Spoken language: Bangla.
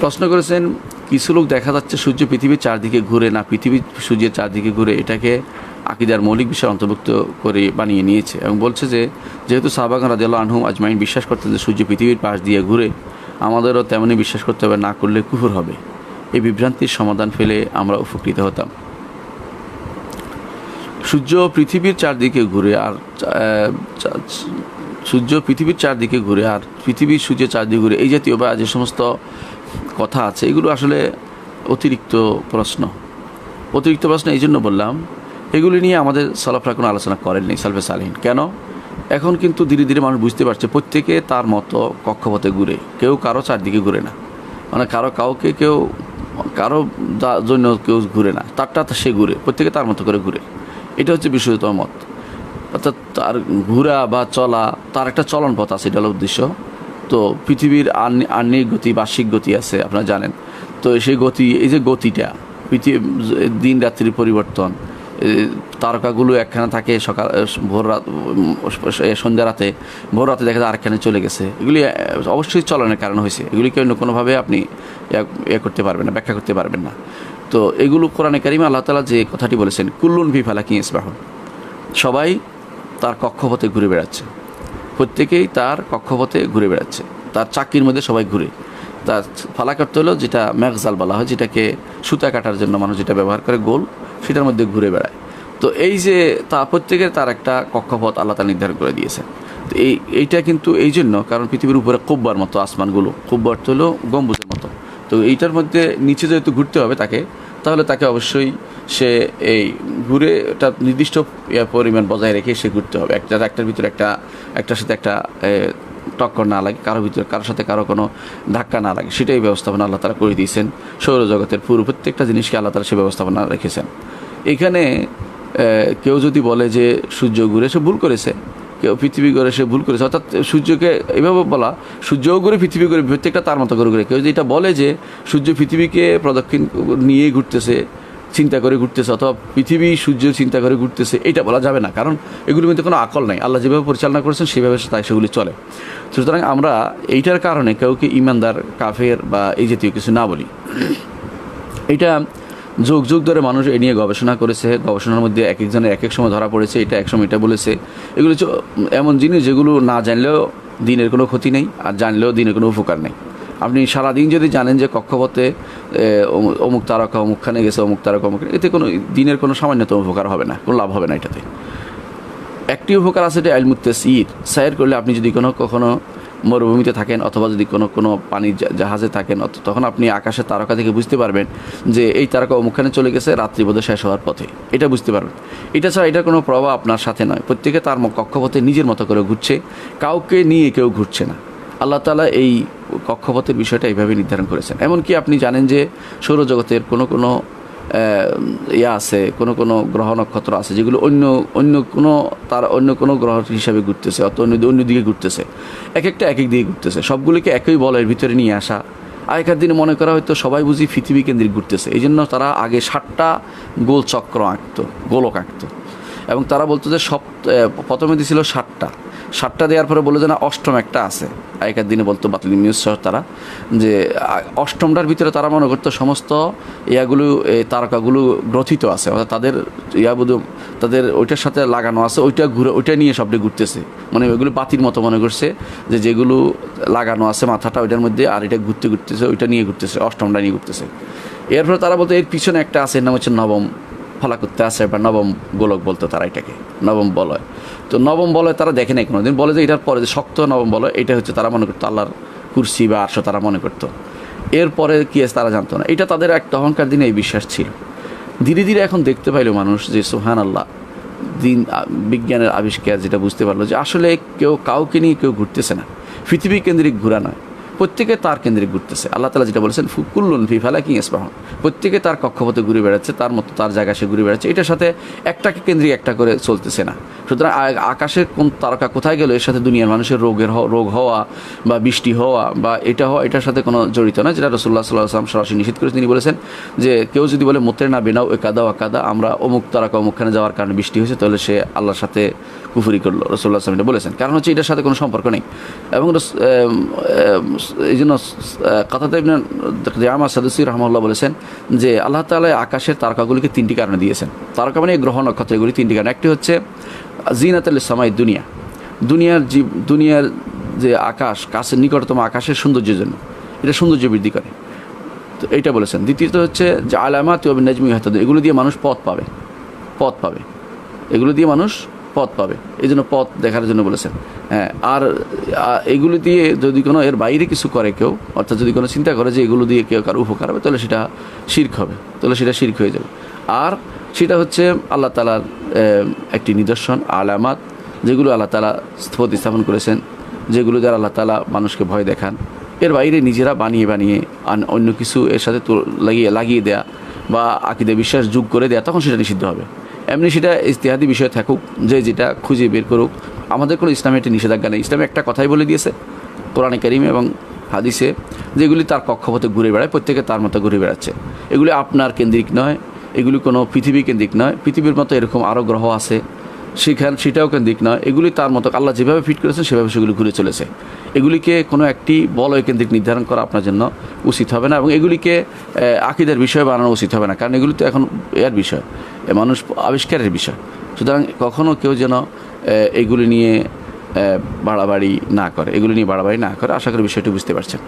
প্রশ্ন করেছেন, কিছু লোক দেখা যাচ্ছে সূর্য পৃথিবীর চারদিকে ঘুরে না, পৃথিবী সূর্যের চারদিকে ঘুরে এটাকে আকিদার মৌলিক বিষয় অন্তর্ভুক্ত করে বানিয়ে নিয়েছে এবং বলছে যে, যেহেতু সাহবাগান রাজিয়াল আনহুম আজমাইন বিশ্বাস করতেন যে সূর্য পৃথিবীর পাশ দিয়ে ঘুরে, আমাদেরও তেমনই বিশ্বাস করতে হবে, না করলে কুহুর হবে। এই বিভ্রান্তির সমাধান ফেলে আমরা উপকৃত হতাম। সূর্য পৃথিবীর চারদিকে ঘুরে আর সূর্য পৃথিবীর চারদিকে ঘুরে আর পৃথিবীর সূর্যের চারদিকে ঘুরে, এই জাতীয় বা যে সমস্ত কথা আছে, এগুলো আসলে অতিরিক্ত প্রশ্ন। অতিরিক্ত প্রশ্ন এই জন্য বললাম, এগুলি নিয়ে আমাদের সালাফরা কোনো আলোচনা করেননি সালফে সালহীন। কেন? এখন কিন্তু ধীরে ধীরে মানুষ বুঝতে পারছে প্রত্যেকে তার মতো কক্ষপথে ঘুরে, কেউ কারও চারদিকে ঘুরে না। মানে কারও কাউকে কেউ, কারও জন্য কেউ ঘুরে না, তারটা সে ঘুরে, প্রত্যেকে তার মতো করে ঘুরে। এটা হচ্ছে বিশুদ্ধতম মত। অর্থাৎ তার ঘোরা বা চলা, তার একটা চলন পথ আছে, এটা হলো উদ্দেশ্য। তো পৃথিবীর আর্নি- আর্নিক গতি, বার্ষিক গতি আছে, আপনারা জানেন। তো সেই গতি, এই যে গতিটা, পৃথিবী, দিন রাত্রির পরিবর্তন তারকাগুলো একখানে থাকে সকাল ভোর রাত সন্ধ্যা রাতে, ভোর রাতে দেখা যায় আরেকখানে চলে গেছে। এগুলি অবশ্যই চলনের কারণ হয়েছে। এগুলিকে অন্য কোনোভাবে আপনি ইয়ে করতে পারবেন না, ব্যাখ্যা করতে পারবেন না। তো এগুলো কোরআনে কারিমে আল্লাহ তালা যে কথাটি বলেছেন, কুল্লুন ভি ফালাকি ইসবাহন, সবাই তার কক্ষপথে ঘুরে বেড়াচ্ছে। প্রত্যেকেই তার কক্ষপথে ঘুরে বেড়াচ্ছে। তার চাকরির মধ্যে সবাই ঘুরে। তার ফালা কাটতে হলো যেটা ম্যাগজাল বলা হয়, যেটাকে সুতা কাটার জন্য মানুষ যেটা ব্যবহার করে, গোল, সেটার মধ্যে ঘুরে বেড়ায়। তো এই যে তা প্রত্যেকের তার একটা কক্ষপথ আল্লাহ তা নির্ধারণ করে দিয়েছে। তো এই, এইটা কিন্তু এই জন্য, কারণ পৃথিবীর উপরে কুব্বার মতো আসমানগুলো। কুব্বার তো হলো গম্বুজের মতো। তো এইটার মধ্যে নিচে যেহেতু ঘুরতে হবে তাকে, তাহলে তাকে অবশ্যই সে এই ঘুরে একটা নির্দিষ্ট পরিমাণ বজায় রেখে সে ঘুরতে হবে। একটা একটার ভিতরে একটা, একটার সাথে একটা টক্কর না লাগে কারোর ভিতরে কারোর সাথে কারও কোনো ধাক্কা না লাগে। সেটাই ব্যবস্থাপনা আল্লাহ তারা করে দিয়েছেন সৌরজগতের পুরো প্রত্যেকটা জিনিসকে আল্লাহ তারা সে ব্যবস্থাপনা রেখেছেন। এখানে কেউ যদি বলে যে সূর্য ঘুরে সে ভুল করেছে, কেউ পৃথিবী করে সে ভুল করেছে, অর্থাৎ সূর্যকে এভাবে বলা, সূর্যও ঘুরে পৃথিবী করে প্রত্যেকটা তার মতো করে ঘুরে। কেউ যদি এটা বলে যে সূর্য পৃথিবীকে প্রদক্ষিণ নিয়েই ঘুরতেছে চিন্তা করে ঘুরতেছে অথবা পৃথিবী সূর্য চিন্তা করে ঘুরতেছে, এটা বলা যাবে না। কারণ এগুলোর মধ্যে কোনো আকল নাই। আল্লাহ যেভাবে পরিচালনা করেছেন, সেভাবে তাই, সেগুলি চলে। সুতরাং আমরা এইটার কারণে কাউকে ইমানদার, কাফের বা এই জাতীয় কিছু না বলি। এটা যুগ যুগ ধরে মানুষ এ নিয়ে গবেষণা করেছে। গবেষণার মধ্যে এক একজনের এক এক সময় ধরা পড়েছে, এটা এক সময় এটা বলেছে। এগুলো এমন জিনিস যেগুলো না জানলেও দিনের কোনো ক্ষতি নেই, আর জানলেও দিনের কোনো উপকার নেই। আপনি সারাদিন যদি জানেন যে কক্ষপথে অমুক তারকা অমুকখানে গেছে, অমুক তারকা অমুক, এতে কোনো দিনের কোনো সামান্যতম উপকার হবে না, কোনো লাভ হবে না এটাতে। একটি উপকার আছে এটা আলমুত্তে সির সায়ের করলে আপনি যদি কোনো কখনো মরুভূমিতে থাকেন অথবা যদি কোনো কোনো পানির জাহাজে থাকেন তখন আপনি আকাশের তারকা থেকে বুঝতে পারবেন যে এই তারকা অমুকখানে চলে গেছে রাত্রি বোধ শেষ হওয়ার পথে। এটা বুঝতে পারবেন। এটা ছাড়া এটার কোনো প্রভাব আপনার সাথে নয়। প্রত্যেকে তার কক্ষপথে নিজের মতো করে ঘুরছে, কাউকে নিয়ে কেউ ঘুরছে না। আল্লাহ তালা এই কক্ষপথের বিষয়টা এইভাবে নির্ধারণ করেছেন। এমনকি আপনি জানেন যে সৌরজগতের কোনো কোনো ইয়া আছে, কোনো কোনো গ্রহ নক্ষত্র আছে যেগুলো অন্য অন্য কোনো তার অন্য কোনো গ্রহ হিসাবে ঘুরতেছে অত অন্য অন্য দিকে ঘুরতেছে। এক একটা এক এক দিকে ঘুরতেছে। সবগুলিকে একই বলের ভিতরে নিয়ে আসা। আগেকার দিনে মনে করা হয়তো সবাই বুঝি পৃথিবী কেন্দ্রিক ঘুরতেছে। এই জন্য তারা আগে ষাটটা গোল চক্র আঁকতো, গোলক আঁকতো। এবং তারা বলতো যে সব প্রথমে দিয়েছিল ষাটটা ষাটটা দেওয়ার পরে বলে যে, না, অষ্টম একটা আছে। আগেকার দিনে বলতো বাতিল নিউজ সহ তারা, যে অষ্টমটার ভিতরে তারা মনে করতো সমস্ত ইয়াগুলো এই তারকাগুলো গ্রথিত আছে, অর্থাৎ তাদের ইয়া বোধ তাদের ওইটার সাথে লাগানো আছে, ওইটা ঘুরে, ওইটা নিয়ে সবটা ঘুরতেছে। মানে ওইগুলো বাতির মতো মনে করছে যে, যেগুলো লাগানো আছে মাথাটা, ওইটার মধ্যে, আর এটা ঘুরতে, ঘুরতেছে, ওইটা নিয়ে ঘুরতেছে, অষ্টমটা নিয়ে ঘুরতেছে। এরপরে তারা বলতো, এর পিছনে একটা আছে, এর নাম হচ্ছে নবম। ফলা করতে আসে বা নবম গোলক বলতো তারা এটাকে, নবম বলয়। তো নবম বলয় তারা দেখে নাই কোনোদিন। বলে যে এটার পরে যে শক্ত নবম বলয়, এটা হচ্ছে তারা মনে করতো আল্লাহর কুরসি বা আরশো তারা মনে করতো। এরপরে কি আছে তারা জানতো না। এটা তাদের একটা অহংকার দিনে এই বিশ্বাস ছিল। ধীরে ধীরে এখন দেখতে পাইলো মানুষ যে সোহান আল্লাহ দিন বিজ্ঞানের আবিষ্কার যেটা বুঝতে পারল যে আসলে কেউ কাউকে নিয়ে কেউ ঘুরতেছে না। পৃথিবী কেন্দ্রিক ঘোরা নয়। প্রত্যেকে তার কেন্দ্রে ঘুরতেছে। আল্লাহ তালা যেটা বলেছেন ফুকুল্লুন ফি ফেলা কি ইসবাহন প্রত্যেকে তার কক্ষপথে ঘুরে বেড়াচ্ছে, তার মতো তার জায়গায় সে ঘুরে বেড়াচ্ছে। এটার সাথে একটাকে কেন্দ্রিক একটা করে চলতেছে না। সুতরাং আকাশের কোন তারকা কোথায় গেল, এর সাথে দুনিয়ার মানুষের রোগের রোগ হওয়া বা বৃষ্টি হওয়া বা এটা হওয়া, এটার সাথে কোনো জড়িত না, যেটা রসুল্লাহ সাল্লাহ আসলাম সরাসরি নিষেধ করে তিনি বলেছেন যে, কেউ যদি বলে মোত্রে না বেনাও এ কাদা ও কাদা আমরা অমুক তারকা অমুকখানে যাওয়ার কারণে বৃষ্টি হয়েছে, তাহলে সে আল্লাহর সাথে কুফুরি করল রসুল্লাহ আসলাম এটা বলেছেন। কারণ হচ্ছে এটার সাথে কোনো সম্পর্ক নেই। এবং এই জন্য কথাতে আমার সদস্য রহমাল্লাহ বলেছেন যে, আল্লাহ তালা আকাশের তারকাগুলিকে তিনটি কারণে দিয়েছেন। তারকা মানে গ্রহ নক্ষত্র এগুলি তিনটি কারণ। একটি হচ্ছে জিনাতাল সামাই দুনিয়া। দুনিয়ার জীব, দুনিয়ার যে আকাশ, কাছের নিকটতম আকাশের সৌন্দর্যের জন্য। এটা সৌন্দর্য বৃদ্ধি করে। তো এইটা বলেছেন। দ্বিতীয়ত হচ্ছে যে, আলামাত এগুলো দিয়ে মানুষ পথ পাবে। পথ পাবে। এগুলো দিয়ে মানুষ পথ পাবে। এই জন্য পথ দেখার জন্য বলেছেন। হ্যাঁ আর এগুলো দিয়ে যদি কোনো এর বাইরে কিছু করে কেউ, অর্থাৎ যদি কোনো চিন্তা করে যে এগুলো দিয়ে কেউ কারও উপকার হবে, তাহলে সেটা শির্ক হবে, তাহলে সেটা শির্ক হয়ে যাবে। আর সেটা হচ্ছে আল্লাহ তালার একটি নিদর্শন, আলামাত, যেগুলো আল্লাহ তালা প্রতিস্থাপন করেছেন, যেগুলো দ্বারা আল্লাহ তালা মানুষকে ভয় দেখান। এর বাইরে নিজেরা বানিয়ে বানিয়ে আন, অন্য কিছু এর সাথে লাগিয়ে লাগিয়ে দেয়া বা আকিদে বিশ্বাস যোগ করে দেয়া, তখন সেটা নিষিদ্ধ হবে। এমনি সেটা ইতিহাদি বিষয় থাকুক, যে যেটা খুঁজে বের করুক, আমাদের কোনো ইসলামে একটি নিষেধাজ্ঞা নেই। ইসলামে একটা কথাই বলে দিয়েছে, কোরআনে করিম এবং হাদিসে, যেগুলি তার কক্ষপথে ঘুরে বেড়ায়, প্রত্যেকে তার মতো ঘুরে বেড়াচ্ছে। এগুলি আপনার কেন্দ্রিক নয়, এগুলি কোনো পৃথিবী কেন্দ্রিক নয়, পৃথিবীর মতো এরকম আরও গ্রহ আছে সেখান সেটাও কেন্দ্রিক নয় এগুলি তার মতো, আল্লাহ যেভাবে ফিট করেছেন, সেভাবে সেগুলি ঘুরে চলেছে। এগুলিকে কোনো একটি বলয় কেন্দ্রিক নির্ধারণ করা আপনার জন্য উচিত হবে না এবং এগুলিকে আকিদের বিষয় বানানো উচিত হবে না, কারণ এগুলি তো এখন এর বিষয় মানুষ আবিষ্কারের বিষয়। সুতরাং কখনও কেউ যেন এগুলি নিয়ে বাড়াবাড়ি না করে, এগুলি নিয়ে বাড়াবাড়ি না করে, আশা করি বিষয়টি বুঝতে পারছেন।